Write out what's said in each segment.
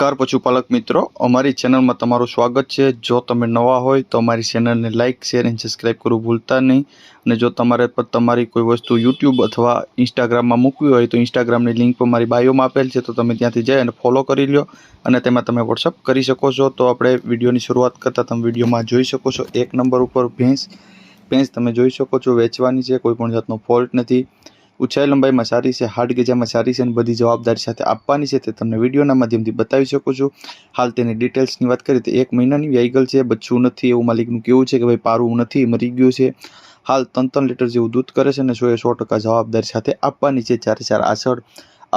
Car પશુપાલક મિત્રો. અમારી ચેનલમાં તમારું સ્વાગત છે. જો તમે નવા હોય તો અમારી ચેનલને લાઇક શેર અને સબસ્ક્રાઈબ કરવું ભૂલતા નહીં. અને જો તમારે પર તમારી કોઈ વસ્તુ યુટ્યુબ અથવા ઇન્સ્ટાગ્રામમાં મૂકવી હોય તો ઇન્સ્ટાગ્રામની લિંક પર મારી બાયોમાં આપેલ છે, તો તમે ત્યાંથી જઈ અને ફોલો કરી લો અને તેમાં તમે વોટ્સઅપ કરી શકો છો. તો આપણે વિડીયોની શરૂઆત કરતાં તમે વિડીયોમાં જોઈ શકો છો. એક નંબર ઉપર ભેંસ. ભેંસ તમે જોઈ શકો છો. વેચવાની છે. કોઈ પણ જાતનો ફોલ્ટ નથી. ઊંચાઈ લંબાઈમાં સારી છે હાડ ગજામાં સારી છે અને બધી જવાબદારી સાથે આપવાની છે તે તમને વિડીયોના માધ્યમથી બતાવી શકો છો. હાલ તેની ડિટેલ્સની વાત કરીએ તો એક મહિનાની વ્યાઈગલ છે, બચ્ચું નથી એવું માલિકનું કેવું છે કે ભાઈ પારું નથી, મરી ગયું છે. હાલ ત્રણ ત્રણ લીટર જેવું દૂધ કરે છે અને સો એ સો ટકા જવાબદારી સાથે આપવાની છે, ચારે ચાર આસળ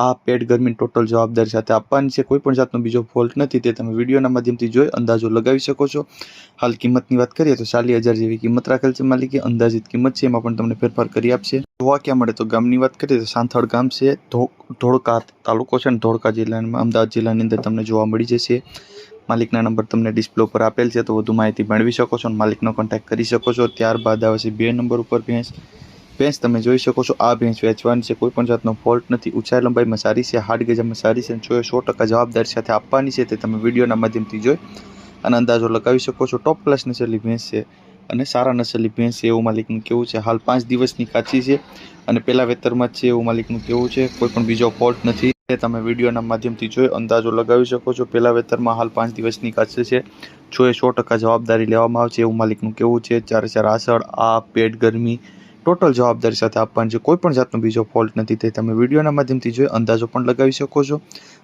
આ પેડ ગરમી ટોટલ જવાબદારી સાથે આપવાની છે, કોઈ પણ જાતનો બીજો ફોલ્ટ નથી. તે તમે વિડીયોના માધ્યમથી જોઈ, અંદાજો લગાવી શકો છો. હાલ કિંમતની વાત કરીએ તો ચાલીસ હજાર જેવી કિંમત રાખેલ છે માલિકે. અંદાજિત કિંમત છે, એમાં પણ તમને ફેરફાર કરી આપશે. જોવા ક્યાં મળે તો ગામની વાત કરીએ તો સાંથળ ગામ છે ધોળકા તાલુકો છે અને ધોળકા જિલ્લામાં, અમદાવાદ જિલ્લાની અંદર તમને જોવા મળી જશે. માલિકના નંબર તમને ડિસ્પ્લે ઉપર આપેલ છે, તો વધુ માહિતી મેળવી શકો છો અને માલિકનો કોન્ટેક્ટ કરી શકો છો. ત્યારબાદ આવે છે બે નંબર ઉપર ભેંસ. ભેંસ તમે જોઈ શકો છો, આ ભેંસ વેચવાની છે, કોઈ પણ જાતનો ફોલ્ટ નથી. ઊંચાઈ લંબાઈમાં સારી છે હાડ ગજામાં સારી છે, અને સો ટકા જવાબદારી સાથે આપવાની છે, તે તમે વિડીયોના માધ્યમથી જોઈ અને અંદાજો લગાવી શકો છો. ટોપ ક્લાસ નસેલી ભેંસ છે અને સારા નસલની ભેંસ છે, એવું માલિકનું કેવું છે. હાલ પાંચ દિવસની કાચી છે અને પહેલા વેતરમાં જ છે, એવું માલિકનું કેવું છે. કોઈ પણ બીજો ફોલ્ટ નથી, તે તમે વિડીયોના માધ્યમથી જોઈ અંદાજો લગાવી શકો છો. પહેલા વેતરમાં હાલ પાંચ દિવસની કાચી છે. જો એ સો ટકા જવાબદારી લેવામાં આવશે, એવું માલિકનું કેવું છે? ચારે ચાર આસળ, આ પેટ ગરમી ટોટલ જવાબદારી સાથે આપવાની છે. કોઈ પણ જાતનો બીજો ફોલ્ટ નથી તે તમે વિડીયોના માધ્યમથી જોઈ અંદાજો પણ લગાવી શકો છો.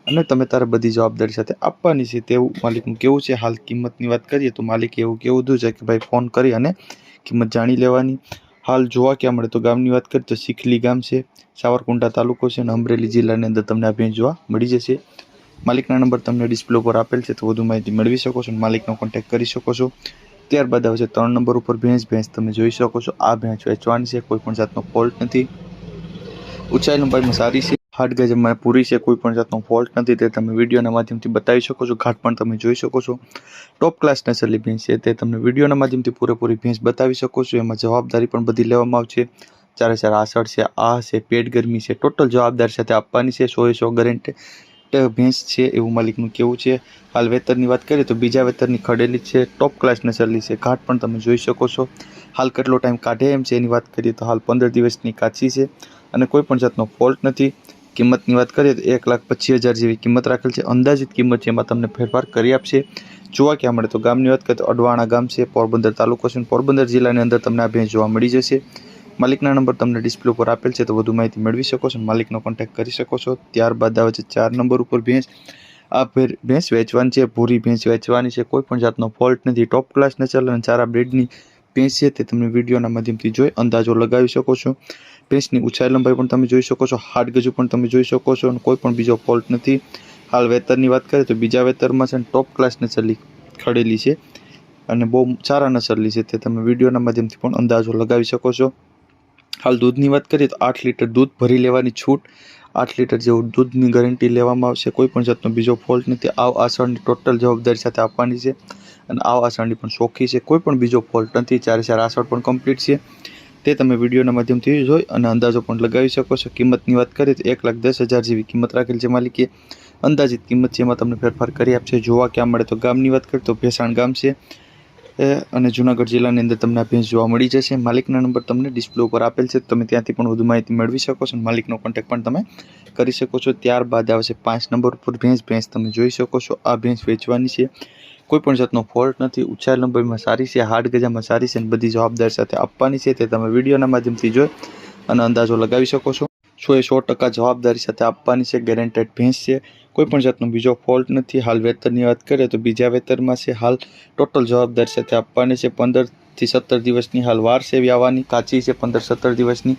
અને તમે તારે બધી જવાબદારી સાથે આપવાની છે તેવું માલિકનું કેવું છે? હાલ કિંમતની વાત કરીએ તો માલિકે એવું કેવું હતું છે કે ભાઈ ફોન કરી અને કિંમત જાણી લેવાની. હાલ જોવા ક્યાં મળે તો ગામની વાત કરીએ તો શીખલી ગામ છે, સાવરકુંડલા તાલુકો છે અને અમરેલી જિલ્લાની અંદર તમને આ ભેંસ જોવા મળી જશે. માલિકના નંબર તમને ડિસ્પ્લે ઉપર આપેલ છે તો વધુ માહિતી મેળવી શકો છો અને માલિકનો કોન્ટેક્ટ કરી શકો છો. ત્યારબાદ આવે છે ત્રણ નંબર ઉપર ભેંસ. ભેંસ તમે જોઈ શકો છો. આ ભેંસ વેચવાની છે, કોઈ પણ જાતનો ફોલ્ટ નથી. ઊંચાઈ લંબાઈમાં સારી છે. હાર્ડ ગેજ અમારે પૂરી છે, કોઈ પણ જાતનો ફોલ્ટ નથી. તે તમે વિડીયોના માધ્યમથી બતાવી શકો છો. ઘાટ પણ તમે જોઈ શકો છો. ટોપ ક્લાસ નસલી ભેંસ છે. તે તમને વિડીયોના માધ્યમથી પૂરેપૂરી ભેંસ બતાવી શકો છો. એમાં જવાબદારી પણ બધી લેવામાં આવશે. ચારે ચાર આસળ છે, આ છે, પેટ ગરમી છે. ટોટલ જવાબદારી સાથે આપવાની છે. સો એ સો ગેરંટી ભેંસ છે એવું માલિકનું કેવું છે? હાલ વેતરની વાત કરીએ તો બીજા વેતરની ખડેલી છે ટોપ ક્લાસ નસલની છે. ઘાટ પણ તમે જોઈ શકો છો. હાલ કેટલો ટાઈમ કાઢે એમ છે એની વાત કરીએ તો હાલ પંદર દિવસની કાચી છે અને કોઈ પણ જાતનો ફોલ્ટ નથી. કિંમતની વાત કરીએ તો એક લાખ પચીસ હજાર જેવી કિંમત રાખેલ છે. અંદાજિત કિંમત છે એમાં તમને ફેરફાર કરી આપશે. જોવા ક્યાં મળે તો ગામની વાત કરીએ તો અડવાણા ગામ છે, પોરબંદર તાલુકો છે પોરબંદર જિલ્લાની અંદર તમને આ ભેંસ જોવા મળી જશે. માલિકના નંબર તમને ડિસ્પ્લે ઉપર આપેલ છે, તો વધુ માહિતી મેળવી શકો છો માલિકનો કોન્ટેક્ટ કરી શકો છો. ત્યારબાદ આવે છે ચાર નંબર ઉપર ભેંસ. આ ભેંસ વેચવાની છે, ભૂરી ભેંસ વેચવાની છે, કોઈ પણ જાતનો ફોલ્ટ નથી. ટોપ ક્લાસ નસલ અને ચારા બ્રેડની ભેંસ છે, તે તમે વિડીયોના માધ્યમથી જોઈ, અંદાજો લગાવી શકો છો. ભેંસની ઊંચાઈ લંબાઈ પણ તમે જોઈ શકો છો, હાડ ગજુ પણ તમે જોઈ શકો છો અને કોઈ પણ બીજો ફોલ્ટ નથી. હાલ વેતરની વાત કરીએ, તો બીજા વેતરમાં છે ટોપ ક્લાસ નસલની ખડેલી છે અને બહુ સારા નસલની છે, તે તમે વિડીયોના માધ્યમથી પણ અંદાજો લગાવી શકો છો. હાલ દૂધની વાત કરીએ તો આઠ લીટર દૂધ ભરી લેવાની છૂટ. આઠ લીટર જેવું દૂધની ગેરંટી લેવામાં આવશે. કોઈ પણ જાતનો બીજો ફોલ્ટ નથી. આવ આસળની ટોટલ જવાબદારી સાથે આપવાની છે અને આવ આસળની પણ ચોખ્ખી છે. કોઈ પણ બીજો ફોલ્ટ નથી. ચારે ચાર આસળ પણ કમ્પ્લીટ છે. તે તમે વિડીયોના માધ્યમથી જોઈ અને અંદાજો પણ લગાવી શકો છો. કિંમતની વાત કરીએ તો એક લાખ દસ હજાર જેવી કિંમત રાખેલી છે માલિકે. અંદાજિત કિંમત છે એમાં તમને ફેરફાર કરી આપશે. જોવા ક્યાં મળે તો ગામની વાત કરીએ તો ભેસાણ ગામ છે. અને જુનાગઢ જિલ્લાની અંદર તમને આ ભેંસ જોવા મળી જશે. માલિકના નંબર તમને ડિસ્પ્લે ઉપર આપેલ છે. તમે ત્યાંથી પણ વધુ માહિતી મેળવી શકો છો માલિકનો કોન્ટેક્ટ પણ તમે કરી શકો છો. ત્યારબાદ આવશે પાંચ નંબર ઉપર ભેંસ. ભેંસ તમે જોઈ શકો છો. આ ભેંસ વેચવાની છે. કોઈ પણ જાતનો ફોલ્ટ નથી. ઊંચાઈ લંબાઈમાં સારી છે. હાડ ગજામાં સારી છે અને બધી જવાબદારી સાથે આપવાની છે. તે તમે વિડીયોના માધ્યમથી જોઈ અને અંદાજો લગાવી શકો છો. સો એ સો ટકા જવાબદારી સાથે આપવાની છે ગેરેન્ટેડ ભેંસ છે, કોઈ પણ જાતનો બીજો ફોલ્ટ નથી. હાલ વેતરની વાત કરીએ તો બીજા વેતરમાં છે, હાલ ટોટલ જવાબદારી સાથે આપવાની છે પંદરથી સત્તર દિવસની હાલ વાર છે વ્યાવાની કાચી છે, પંદર સત્તર દિવસની.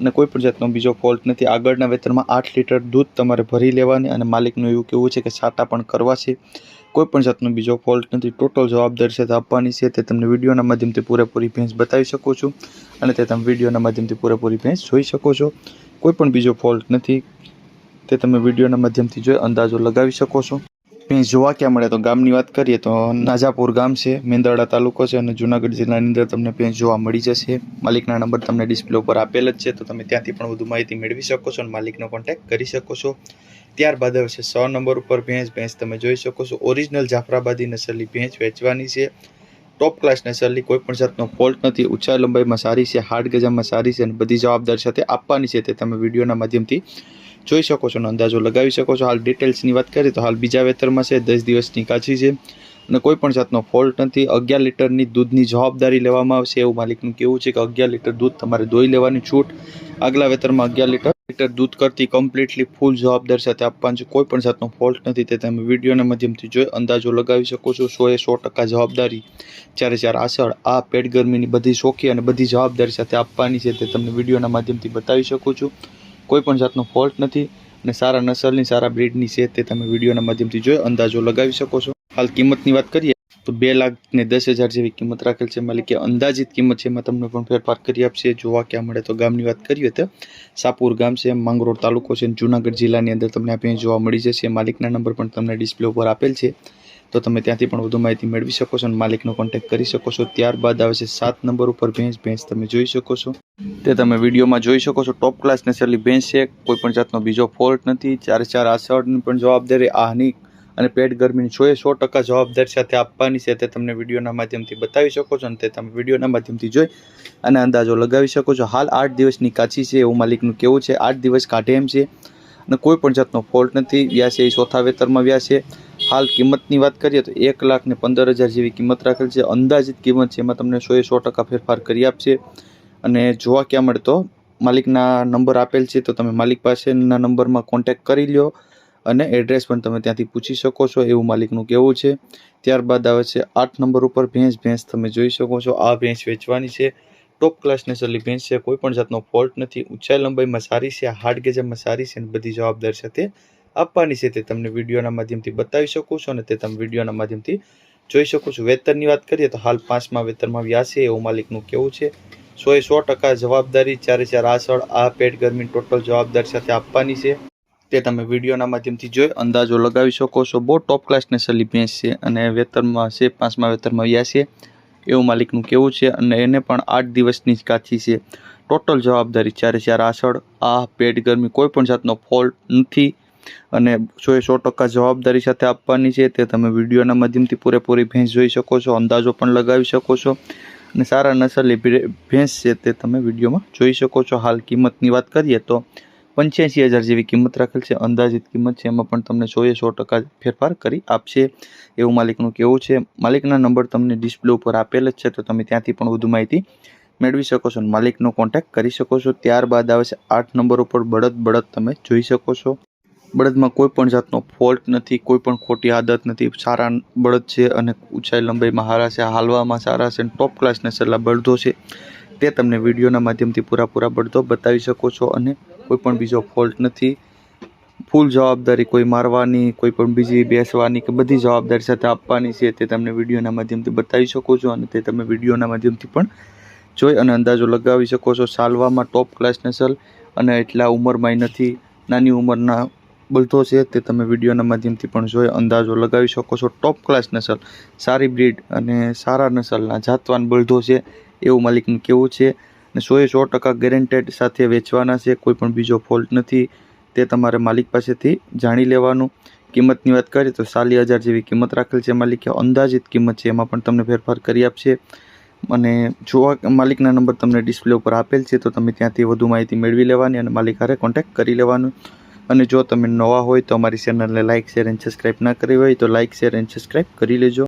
અને કોઈ પણ જાતનો બીજો ફોલ્ટ નથી. આગળના વેતરમાં આઠ લીટર દૂધ તમારે ભરી લેવાની અને માલિકનું એવું કેવું છે કે સાટા પણ કરવા છે. કોઈ પણ જાતનો બીજો ફોલ્ટ નથી. ટોટલ જવાબદારી સાથે આપવાની છે, તે તમને વિડીયોના માધ્યમથી પૂરેપૂરી ભેંસ બતાવી શકો છો અને તે તમે વિડીયોના માધ્યમથી પૂરેપૂરી ભેંસ જોઈ શકો છો. કોઈ પણ બીજો ફોલ્ટ નથી, તે તમે વિડીયોના માધ્યમથી જોઈ અંદાજો લગાવી શકો છો. ભેંસ જોવા ક્યાં મળે તો ગામની વાત કરીએ તો નાજાપુર ગામ છે, મેંદરડા તાલુકો છે અને જુનાગઢ જિલ્લાની અંદર તમને પેન જોવા મળી જશે. માલિકના નંબર તમને ડિસ્પ્લે ઉપર આપેલ જ છે, તો તમે ત્યાંથી પણ વધુ માહિતી મેળવી શકો છો અને માલિકનો કોન્ટેક્ટ કરી શકો છો. ત્યારબાદ હવે છે સો નંબર ઉપર ભેંસ ભેંસ તમે જોઈ શકો છો. ઓરિજિનલ જાફરાબાદી નસલની ભેંસ વેચવાની છે. ટોપ ક્લાસને નસલની કોઈ પણ જાતનો ફોલ્ટ નથી. ઊંચા લંબાઈમાં સારી છે હાર્ડ ગજામાં સારી છે અને બધી જવાબદારી સાથે આપવાની છે તે તમે વિડીયોના માધ્યમથી જોઈ શકો છો અને અંદાજો લગાવી શકો છો. હાલ ડિટેલ્સની વાત કરીએ તો હાલ બીજા વેતરમાં છે, દસ દિવસની કાચી છે અને કોઈ પણ જાતનો ફોલ્ટ નથી. અગિયાર લીટરની દૂધની જવાબદારી લેવામાં આવશે. એવું માલિકનું કેવું છે કે અગિયાર લીટર દૂધ તમારે દોઈ લેવાની છૂટ. આગલા વેતરમાં અગિયાર લીટર લીટર દૂધ કરતી કમ્પ્લીટલી ફૂલ જવાબદારી સાથે આપવાનું છે કોઈ પણ જાતનો ફોલ્ટ નથી તે તમે વિડીયોના માધ્યમથી જોઈ, અંદાજો લગાવી શકો છો સો એ સો ટકા જવાબદારી. જ્યારે જ્યારે આસળ આ પેટ ગરમીની બધી શોખી અને બધી જવાબદારી સાથે આપવાની છે તે તમને વિડીયોના માધ્યમથી બતાવી શકું છું. કોઈ પણ જાતનો ફોલ્ટ નથી અને સારા નસલની, સારા બ્રીડની છે તે તમે વિડીયોના માધ્યમથી જોઈ, અંદાજો લગાવી શકો છો. હાલ કિંમતની વાત કરીએ તો બે લાખ ને દસ હજાર જેવી કિંમત રાખેલ છે. માલિકે અંદાજિત કિંમત છે એમાં તમને પણ ફેરફાર કરી આપશે. જોવા ક્યાં મળે તો ગામની વાત કરીએ તો સાપુર ગામ છે, માંગરોળ તાલુકો છે જુનાગઢ જિલ્લાની અંદર તમને આપણે જોવા મળી જશે. માલિકના નંબર પણ તમને ડિસ્પ્લે ઉપર આપેલ છે. તો તમે ત્યાંથી પણ વધુ માહિતી મેળવી શકો છો અને માલિકનો કોન્ટેક્ટ કરી શકો છો. ત્યારબાદ આવે છે સાત નંબર ઉપર ભેંસ. ભેંસ તમે જોઈ શકો છો. તે તમે વિડીયોમાં જોઈ શકો છો. ટોપ ક્લાસ નસલની ભેંસ છે. કોઈ પણ જાતનો બીજો ફોલ્ટ નથી. ચારે ચાર આસળની પણ જવાબદારી આની અને પેટ ગરમીની સો એ સો ટકા જવાબદારી સાથે આપવાની છે તે તમને વિડીયોના માધ્યમથી બતાવી શકો છો અને તે તમે વિડીયોના માધ્યમથી જોઈ અને અંદાજો લગાવી શકો છો. હાલ આઠ દિવસની કાચી છે, એવું માલિકનું કેવું છે. આઠ દિવસ કાઢે એમ છે અને કોઈ પણ જાતનો ફોલ્ટ નથી. વ્યા છે એ ચોથા વેતરમાં વ્યા છે. હાલ કિંમતની વાત કરીએ તો એક લાખ ને પંદર હજાર જેવી કિંમત રાખેલ છે. અંદાજિત કિંમત છે એમાં તમને સો એ સો ટકા ફેરફાર કરી આપશે. અને જોવા ક્યાં મળે તો માલિકના નંબર આપેલ છે તો તમે માલિક પાસેના નંબરમાં કોન્ટેક્ટ કરી લ્યો. અને એડ્રેસ પણ તમે ત્યાંથી પૂછી શકો છો, એવું માલિકનું કહેવું છે. ત્યારબાદ આવે છે, આઠ નંબર ઉપર ભેંસ ભેંસ તમે જોઈ શકો છો, આ ભેંસ વેચવાની છે. ટોપ ક્લાસ નસલની ભેંસ છે, કોઈ પણ જાતનો ફોલ્ટ નથી. ઊંચાઈ લંબાઈમાં સારી છે, હાર્ડ ગેજમાં સારી છે અને બધી જવાબદારી સાથે આપવાની છે તે તમને વિડીયોના માધ્યમથી બતાવી શકો છો અને તે તમે વિડીયોના માધ્યમથી જોઈ શકો છો. વેતનની વાત કરીએ તો હાલ પાંચમા વેતનમાં વ્યા છે એવું માલિકનું કેવું છે. સો એ સો ટકા જવાબદારી ચારે ચાર આસળ, આ પેટ ગરમી ટોટલ જવાબદારી સાથે આપવાની છે. તે તમે વિડીયોના માધ્યમથી જોઈ અંદાજો લગાવી શકો છો. બહુ ટોપ ક્લાસ સલી ભેંસ છે અને વેતનમાં છે, પાંચમા વેતરમાં વ્યા છે. એવું માલિકનું કેવું છે અને એને પણ આઠ દિવસની જ કાચી છે. ટોટલ જવાબદારી ચારે ચાર આસળ. આ પેટ ગરમી કોઈ પણ જાતનો ફોલ્ટ નથી. અને સો એ સો ટકા જવાબદારી સાથે આપવાની છે, તે તમે વિડીયોના માધ્યમથી પૂરેપૂરી ભેંસ જોઈ શકો છો, અંદાજો પણ લગાવી શકો છો. અને સારા નસલી ભેંસ છે તે તમે વિડીયોમાં જોઈ શકો છો. હાલ કિંમતની વાત કરીએ તો પંચ્યાસી હજાર જેવી કિંમત રાખેલ છે. અંદાજિત કિંમત છે. એમાં પણ તમને સો એ સો ટકા ફેરફાર કરી આપશે. એવું માલિકનું કહેવું છે. માલિકના નંબર તમને ડિસ્પ્લે ઉપર આપેલ જ છે. તો તમે ત્યાંથી પણ વધુ માહિતી મેળવી શકો છો માલિકનો કોન્ટેક્ટ કરી શકો છો. ત્યારબાદ આવે છે આઠ નંબર ઉપર બળદ. બળદ તમે જોઈ શકો છો. બળદમાં કોઈ પણ જાતનો ફોલ્ટ નથી. કોઈ પણ ખોટી આદત નથી. સારા બળદ છે અને ઊંચાઈ લંબાઈમાં સારા છે. હાલવામાં સારા છે અને ટોપ ક્લાસના નસલના બળદો છે. તે તમને વિડીયોના માધ્યમથી પૂરા બળદો બતાવી શકો છો અને કોઈ પણ બીજો ફોલ્ટ નથી. ફૂલ જવાબદારી કોઈ મારવાની, કોઈ પણ બીજી બેસવાની કે બધી જવાબદારી સાથે આપવાની છે તે તમને વિડીયોના માધ્યમથી બતાવી શકો છો અને તે તમે વિડીયોના માધ્યમથી પણ જોઈ અને અંદાજો લગાવી શકો છો. સાલવામાં ટોપ ક્લાસ નસલ અને એટલા ઉંમરમાંય નથી. નાની ઉંમરના બલધો છે તે તમે વિડીયોના માધ્યમથી પણ જોઈ, અંદાજો લગાવી શકો છો. ટોપ ક્લાસ નસલ, સારી બ્રીડ અને સારા નસલના જાતવાન બળધો છે. એવું માલિકનું કહેવું છે. અને સો એ સો ટકા ગેરેન્ટેડ સાથે વેચવાના છે, કોઈ પણ બીજો ફોલ્ટ નથી, તે તમારે માલિક પાસેથી જાણી લેવાનું. કિંમતની વાત કરીએ તો સાલી હજાર જેવી કિંમત રાખેલ છે, માલિકે અંદાજિત કિંમત છે, એમાં પણ તમને ફેરફાર કરી આપશે. અને જોવા માલિકના નંબર તમને ડિસ્પ્લે ઉપર આપેલ છે, તો તમે ત્યાંથી વધુ માહિતી મેળવી લેવાની અને માલિક હારે કોન્ટેક્ટ કરી લેવાનું. અને જો તમે નવા હોય તો અમારી ચેનલને લાઇક શેર એન્ડ સબસ્ક્રાઈબ ના કરી હોય તો લાઇક શેર એન્ડ સબસ્ક્રાઈબ કરી લેજો.